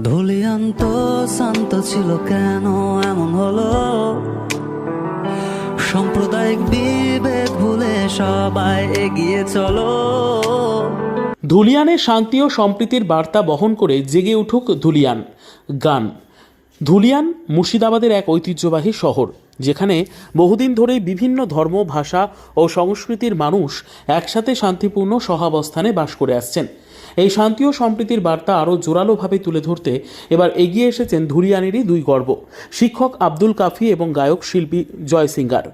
ধুলিয়ান্ত শান্ত ছিল কেন? এমন হলো? সাম্প্রদায়িক বিভেদ ভুলে সবাই এগিয়ে চলো। ধুলিয়ানে শান্তি ও সম্প্রীতির বার্তা বহন করে জেগে উঠুক ধুলিয়ান গান। ধুলিয়ান মুর্শিদাবাদের এক ঐতিহ্যবাহী শহর, যেখানে বহুদিন ধরেই বিভিন্ন ধর্ম, ভাষা ও সংস্কৃতির মানুষ একসাথে শান্তিপূর্ণ সহাবস্থানে বাস করে আসছেন। এই শান্তি ও সম্প্রীতির বার্তা আরও জোরালোভাবে তুলে ধরতে এবার এগিয়ে এসেছেন ধুলিয়ানেরই দুই গর্ব, শিক্ষক আব্দুল কাফি এবং গায়ক শিল্পী জয় সিঙ্গার।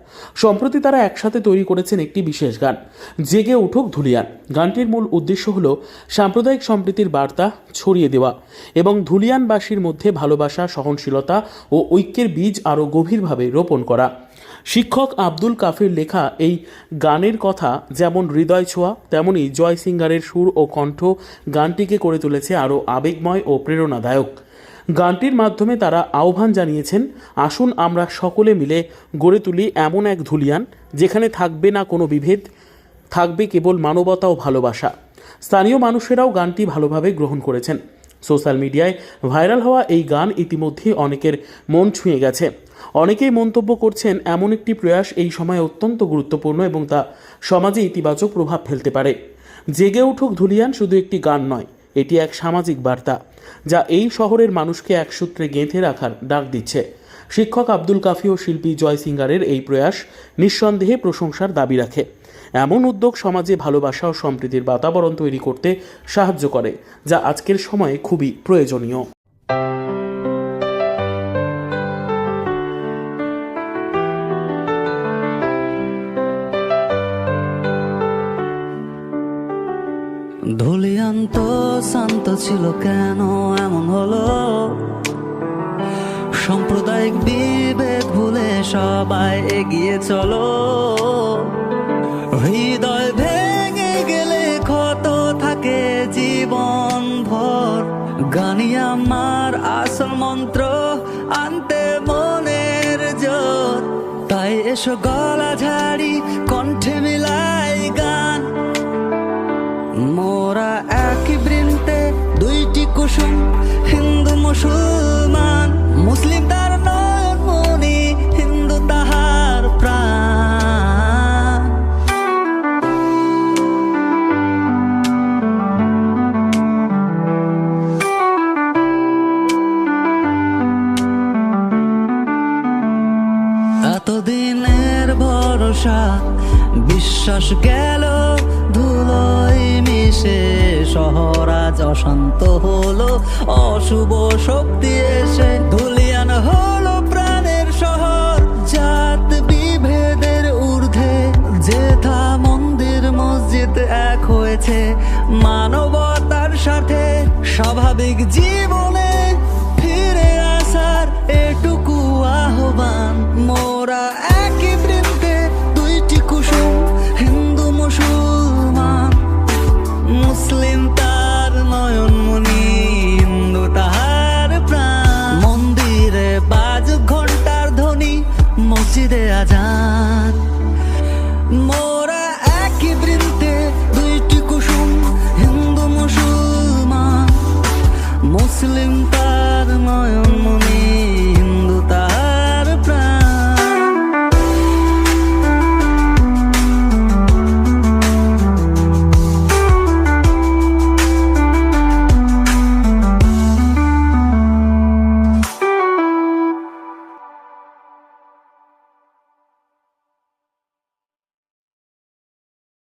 সম্প্রতি তারা একসাথে তৈরি করেছেন একটি বিশেষ গান, জেগে উঠুক ধুলিয়ান। গানটির মূল উদ্দেশ্য হল সাম্প্রদায়িক সম্প্রীতির বার্তা ছড়িয়ে দেওয়া এবং ধুলিয়ানবাসীর মধ্যে ভালোবাসা, সহনশীলতা ও ঐক্যের বীজ আরও গভীরভাবে রোপণ করা। শিক্ষক আব্দুল কাফির লেখা এই গানের কথা যেমন হৃদয় ছোঁয়া তেমনই জয় সিঙ্গারের সুর ও কণ্ঠ গানটিকে করে তুলেছে আরও আবেগময় ও প্রেরণাদায়ক। গানটির মাধ্যমে তারা আহ্বান জানিয়েছেন, আসুন আমরা সকলে মিলে গড়ে তুলি এমন এক ধুলিয়ান, যেখানে থাকবে না কোনো বিভেদ, থাকবে কেবল মানবতা ও ভালোবাসা। স্থানীয় মানুষেরাও গানটি ভালোভাবে গ্রহণ করেছেন। সোশ্যাল মিডিয়ায় ভাইরাল হওয়া এই গান ইতিমধ্যেই অনেকের মন ছুঁয়ে গেছে। অনেকেই মন্তব্য করছেন, এমন একটি প্রয়াস এই সময়ে অত্যন্ত গুরুত্বপূর্ণ এবং তা সমাজে ইতিবাচক প্রভাব ফেলতে পারে। জেগে উঠুক ধুলিয়ান, শুধু একটি গান নয়, এটি এক সামাজিক বার্তা, যা এই শহরের মানুষকে এক সূত্রে গেঁথে রাখার ডাক দিচ্ছে। শিক্ষক আব্দুল কাফি ও শিল্পী জয় সিঙ্গারের এই প্রয়াস নিঃসন্দেহে প্রশংসার দাবি রাখে। এমন উদ্যোগ সমাজে ভালোবাসা ও সম্প্রীতির বাতাবরণ তৈরি করতে সাহায্য করে, যা আজকের সময়ে খুবই প্রয়োজনীয়। ধুলিয়ান্ত শান্ত ছিল কেন এমন হলো? সাম্প্রদায়িক বিভেদ ভুলে সবাই এগিয়ে চলো। হৃদয় ভেঙে গেলে ক্ষত থাকে জীবন ভর। গানি আমার আসল মন্ত্র, আনতে মনের জোর। তাই এসো গলা ঝাড়ি, কণ্ঠে মিলাই গান। মোরা একই বৃন্তে দুইটি কুসুম, হিন্দু, মুসলমান। মুসলিম তার নয়ন হিন্দু তাহার প্রাণ। এতদিনের ভরসা, বিশ্বাস গেল ধুলোয়। মিশে শহর আজ অশান্ত হলো। অশুভ শক্তি এসে ধুলিয়ান হলো প্রাণের শহর। জাত বিভেদের ঊর্ধ্বে যেথা মন্দির, মসজিদ এক হয়েছে। মানবতার সাথে স্বাভাবিক জীবনে ফিরে আসার এটুকু আহ্বান। মসজিদে আজান মোরা একই বৃন্তে দুইটি কুসুম হিন্দু মুসলমান মুসলিম